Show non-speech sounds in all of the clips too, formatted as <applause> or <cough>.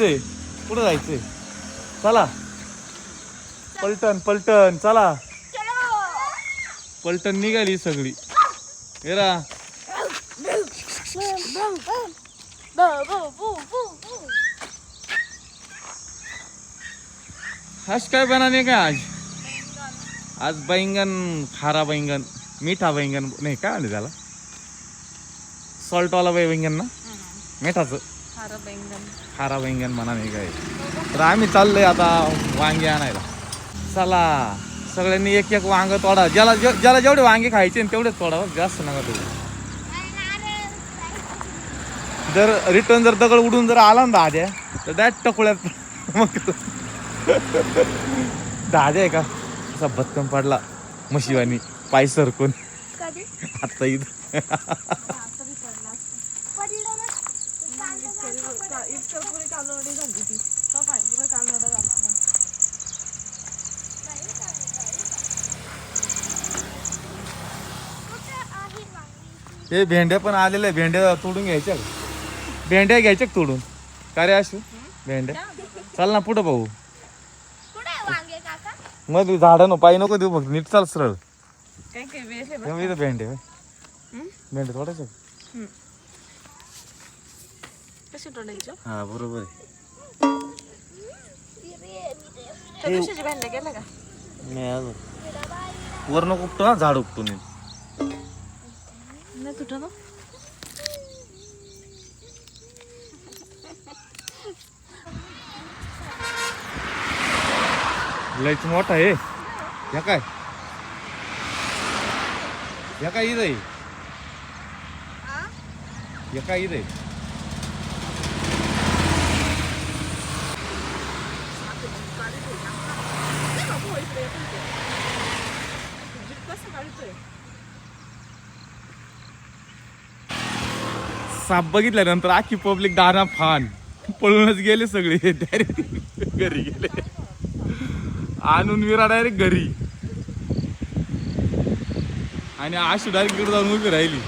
कुठं जायचंय? चला. पलटण पलटण चला. पलटण निघाली सगळी. हेरा आज काय बनाने काय आज? आज बैंगन खारा बैंगन मीठा बैंगन नाही काय आले त्याला? सॉल्टवाला बैंगन ना? मिठाचं. खारा बैंगन. म्हणा नाही काय. तर आम्ही चाललोय आता वांगे आणायला. चला सगळ्यांनी एक एक वांग तोडा. ज्याला जे- ज्याला जेवढे वांगे खायचे ना तेवढेच तोडा बरं, जास्त नका तोडू जर रिटर्न जर दगड उडून जर आला ना दाद्या तर त्या टकुळ्यात मग दाद्या आहे का? असा भत्कम पडला म्हशीवानी पाय सरकून. कधी? आता इथं पडलं ना इतकं पुरी कालवडी झाली ती. तो पाय पुरं कालवडा झाला आता. हे भेंड्या पण आलेल्या आहे. भेंड्या तोडून घ्यायच्या? भेंड्या घ्यायच्या का तोडून. का रे अशू भेंड्या चाल ना पुढं भाऊ मग झाडं नो पायी नको देऊ फक्त नीट चाल सरळ. काय काय भेंडे? भेंडे तोडायचं कशी तोडायची? हा बरोबर आहे. का? नाही अजून. वरण उपटो ना झाड उपटून नाही तुटं ना? लयच मोठा आहे. ह्या काय? ह्या काय इथं आहे? ह्या काय इथं आहे कसं काढतोय साप बघितल्यानंतर आखी पब्लिक दाना फान. पळूनच गेले सगळे. डायरेक्ट घरी गेले. आणून विरा डायरेक्ट घरी. आणि आशू डायरेक्ट जाऊन उभी राहिली.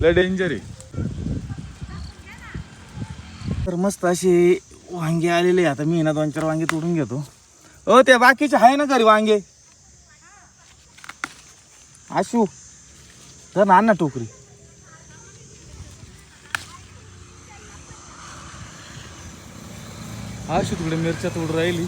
लय डेंजर आहे. तर मस्त असे वांगे आलेले आता मी ना दोन चार वांगे तोडून घेतो. हो ते बाकीचे आहे ना घरी वांगे? आशू तर ना आण ना टोकरी. आशू तिकडे मिरच्या तोड राहिली.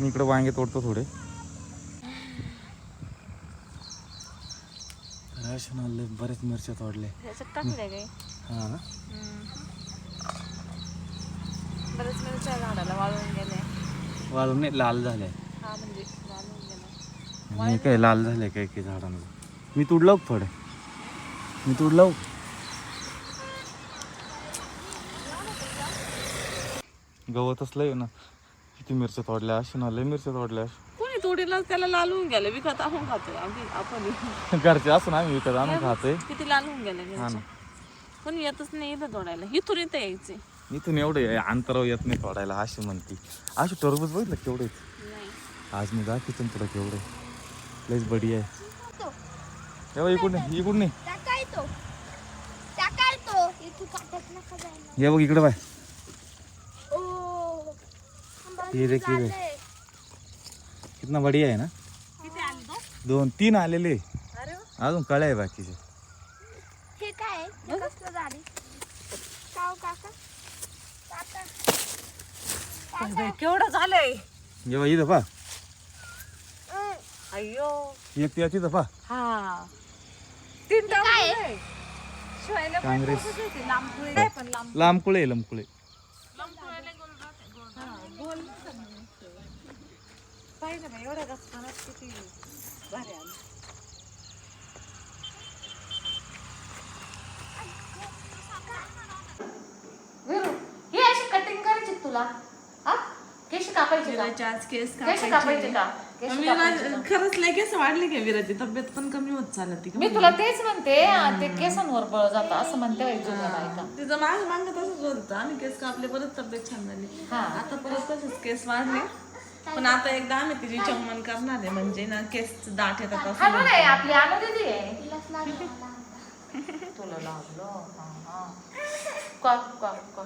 मी इकडे वांगे तोडतो थोडे. तर आशू ना बरेच मिरच्या तोडले. हा ना? बरेच मिरच्या झाडाला वाळून गेले. वाळून नाही लाल झाले. हा म्हणजे? मी काय लाल झाले काय काय झाडांना. मी तुडलं थोडे. मी तुडलं गवत असलंय ना. किती मिरच्या तोडल्या अशी ना लय मिरच्या तोडल्या. कोणी तोडीला त्याला लाल होऊन गेले विकत आपण खातोय आम्ही आपण. घरचे असं आम्ही विकत आणून खातोय. किती लाल होऊन गेले हा ना. कोणी येतच नाही इथं तोडायला. इथून इथं यायचे. इथून एवढे अंतरावर येत नाही तोडायला अशी म्हणती. अशी टरबूज बघितलं केवढे आज मी दाखवतो तुला केवढे लईच बढिया आहे. तेव्हा इकडून नाही इकडून नाही ये बघ इकडे बाय. ओ ये रे ये कितना बढिया आहे ना? दोन तीन आलेले अजून कळे आहे बाकीचे. हे काय आहे? केवढं झालंय जेव्हा इथं पा अय्यो. एक त्या तिथं पा हा. तीन काय? आहे? टाक शिवायला पण काँग्रेस. तसंच होती, लांब पुढे काय पण लांब लांबकुळे लंबकुळे. हा, गोल नसतं ना मस्त. पाहिलं ना एवढ्या रस्त्यात किती भारी आलं. हे अशी कटिंग करायची तुला? हा केश कापायचे का? विराचे आज केस केश कापायचे. का? कापायचे खरंच लय केस वाढले का विराची तब्येत पण कमी होत चालत? मी तुला तेच म्हणते ते केसांवर बळ जातं असं म्हणते बाई जुन्या बायका. तिचं माग माग तसंच होत. आणि केस कापले परत तब्येत छान झाली. हा. आता परत तसेच केस वाढले. पण आता एकदा आम्ही तिची चम्मन करणार आहे म्हणजे ना केस दाट येतात हा असं आपली आहे. तिलाच लागला. तुला लागलो? का का का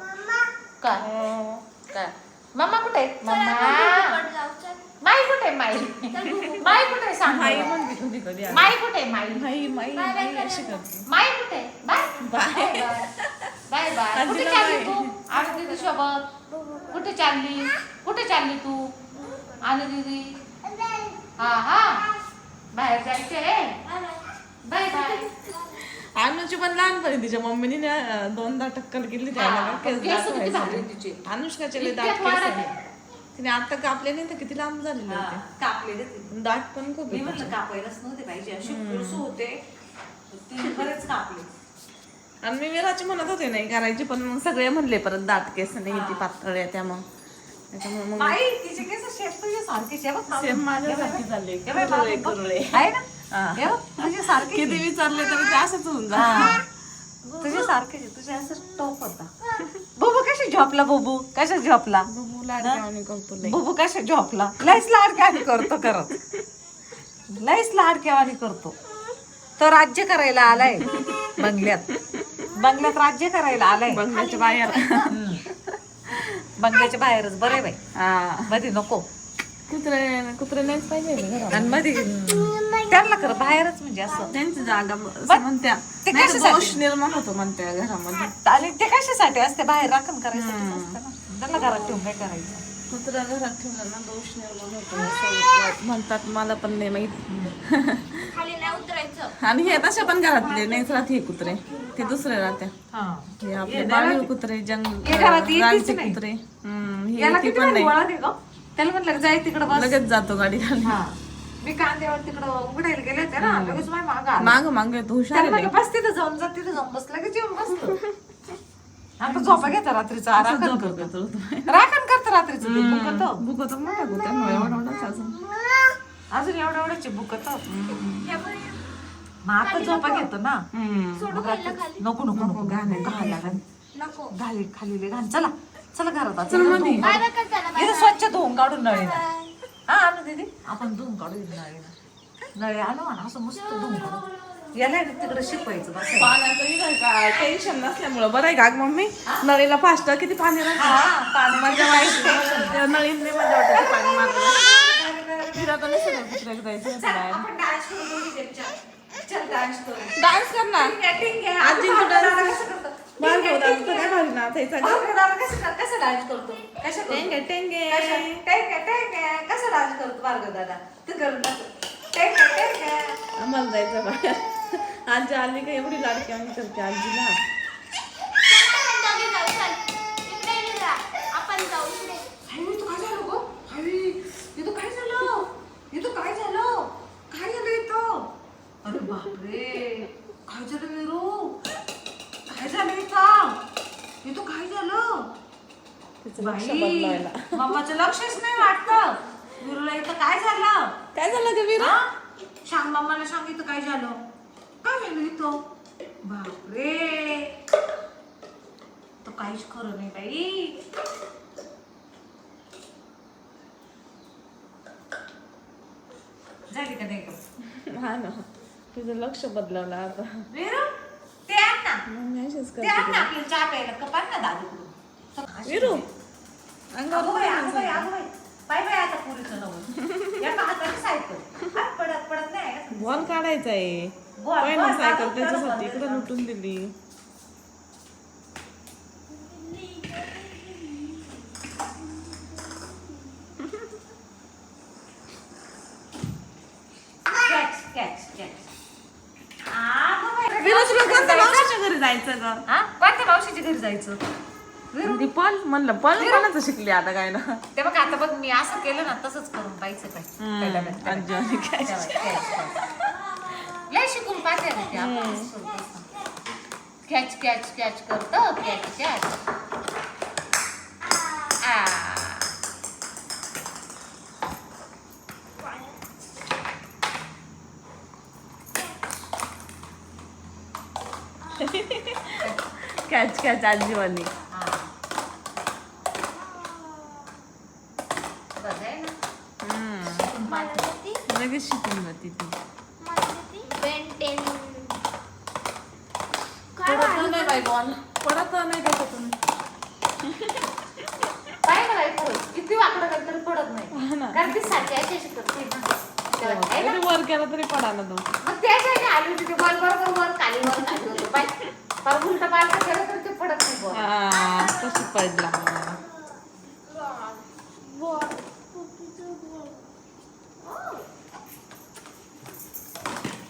काय? काय? मम्मा कुठे? आहे? मम्मा. जाऊ चल. माई कुठे आहे, माई माई कुठे आहे? सांग माई मला. म्हणते कधी कधी आली. माई कुठे आहे, माई माई माई माई अशी करते. माई कुठे? आहे? बाय. Bye bye. बाय कुठे आजीला चालली बाय. तू? आणि दीदी सोबत. कुठे चालली? कुठे चालली तू? आणि दीदी हा हा. बाहेर जायचंय. Bye bye. अनुची पण लहानपणी तिच्या मम्मीने ना, दोनदा टक्कल केली त्याला. का केस तिचे. अनुष्काचे लय दाट केस आहे. तिने आता कापले नाही तर किती लांब झालेले होते. कापलेले दाट पण खूप मी तिचे. कापायलाच नव्हते पाहिजे. असे पुरुष होते. ते बरेच कापले. आणि मी विराची म्हणत होते नाही करायची पण मग सगळे म्हणले परत दाट केस नाही ती पातळ आहे त्या मग त्याच्यामुळे मग आई तिचे केस शेप तुझे सारखेच आहे बघ सेम माझ्यासारखी झाले. हे बघ, कुरळे. आहे ना? हा. बघ, तुझे सारखे किती विचारले तरी ते असंच होऊन जात. तुझे सारखेच आहे तुझे असं टॉप होता. <laughs> बुबू कशी झोपला बुबू? कशा झोपला. बुबू कशा झोपला? लयच लाडक्यावानी करतो करत लयच लाडक्यावानी करतो. तो राज्य करायला आलाय. बंगल्यात. बंगल्यात राज्य करायला आलाय. बंगल्याच्या बाहेर. <laughs> बंगल्याच्या बाहेरच. बरे बाई. हा. मध्ये नको. कुत्रे कुत्रे नाहीच पाहिजे ना घरात. आणि मध्ये त्यांना कर बाहेरच म्हणजे असं. त्यांची जागा असं म्हणत्या. ते नाही तर कशासाठी? दोष निर्माण होतो म्हणत्या घरामध्ये. आणि ते कशासाठी असते? बाहेर राखण करायसाठी ना. त्यांना घरात ठेवून काय करायचं? कुत्रा घरात ठेवलं ना दोष निर्माण होतो म्हणतात मला पण नाही माहीत. खाली नाही उतरायचं. आणि हे तशा पण घरातले नाहीच राहते हे कुत्रे. ते दुसरे राहते हे. आपले बाळीव कुत्रे जंग हे घरात येतेच रानचे नाही. कुत्रे. हम्म, हे पण नाही? त्याला म्हटलं जाय तिकडं बस. लगेच जातो गाडी खाली हा. मी कांद्यावर तिकडं उघडायला गेले होते ना लगेच माझ्या मागं. माग माग येतो हुशार बस तिथं जाऊन जा तिथं जाऊन बस लगेच येऊन बसतो आता झोपा घेता रात्रीचा. राखण झोप करतो. राखण करतो रात्रीचं ते बुकत भुकतो मोठा कुत्रा एवढा एवढाच अजून. अजून एवढं एवढंच बुकत मग आता झोपा घेतो ना. मग आता- नको नको नको घाण आहे, घाण. नको. घाली खाली लय घाण. चला चला घरात आता. चल त्याला इथं स्वच्छ धुवून काढून नळीला हा आणू दीदी आपण धुवून काढू इथं नळी आणू आणि असं मस्त धुवून काढू. याला तिकडे शिकवायचं बस. पाण्याचं टेन्शन नसल्यामुळं. बरं आहे का ग मम्मी? नळीला फास्ट किती पाणी राहतं? मजा वाईट नळीने मजा वाटते पाणी मारलं जायचं डान्स करू दोघी जण. चल चल डान्स करू डान्स कर ना. आजी डान्स कसं करतो? बाहेर घेऊ काय भारी कसं डान्स? टेंगे टेंगे कसं- टेंगे, टेंगे. कसं डान्स करतो? दादा. तू करून दाखव. टेंगे, टेंगे. आम्हाला जायचं बाहेर. आजी आली का? एवढी लाडकी आम्ही करते आजीला? अरे बापरे. काय झालं वीरू? काय झालं इथं? इथं काय झालं? बाई, लक्षच नाही वाटतं. वीरूला इथं काय झालं? काय झालं ग वीरा? हा? सांग मामाला सांग इथं काय झालं. काय इथं? बापरे. तर काहीच खरं नाही बाई. झाली का नाही? हा ना. तुझं लक्ष बदलवलं आता. वीरू ते आण ना. मम्मी अशीच ते आण करते ना आपल्याला चहा प्यायला. कपाल ना दादूकडून वीरू अगं बाई, अगं बाई, अगं बाई. बाय बाय आता पुरीचं नवं. या हाताने सायकल हात पडत पडत नाही आहे का? बॉल काढायचा आहे पहिला बॉल, सायकल त्याच्यासाठी इकडे. लुटून दिली? जायचं? ग? कोणत्या मावशीच्या घरी जायचं? ती पल म्हणलं पल कोणाचं शिकली आता काय ना? ते बघ आता बघ मी असं केलं ना तसंच करून पाहिजे काय त्या डब्यात, त्या आजी आणि काय डब्यात. Catch, catch. लय शिकून पाहिजे रे ते आपण असं करतो तसं. कॅच कॅच कॅच करतो कॅच कॅच आ कॅच कॅच आजीवाली हा. बरं आहे ना लगेच शिकून जाते ती मला काय पडत नाही बाई बॉल पडत नाही त्याच्यातून काय करायचं किती वाकडं केलं तरी पडत नाही ना. कारण ती सारखी अशी अशी करते ना तेव्हा आहे ना? तरी वर केला तरी पडाला तो मग ह्याने आली होती ते बॉल बरोबर वर खाली वर खाली होतो पाय पर उलट पालट केलं तर ते पडत नाही बॉल हा तशी पडला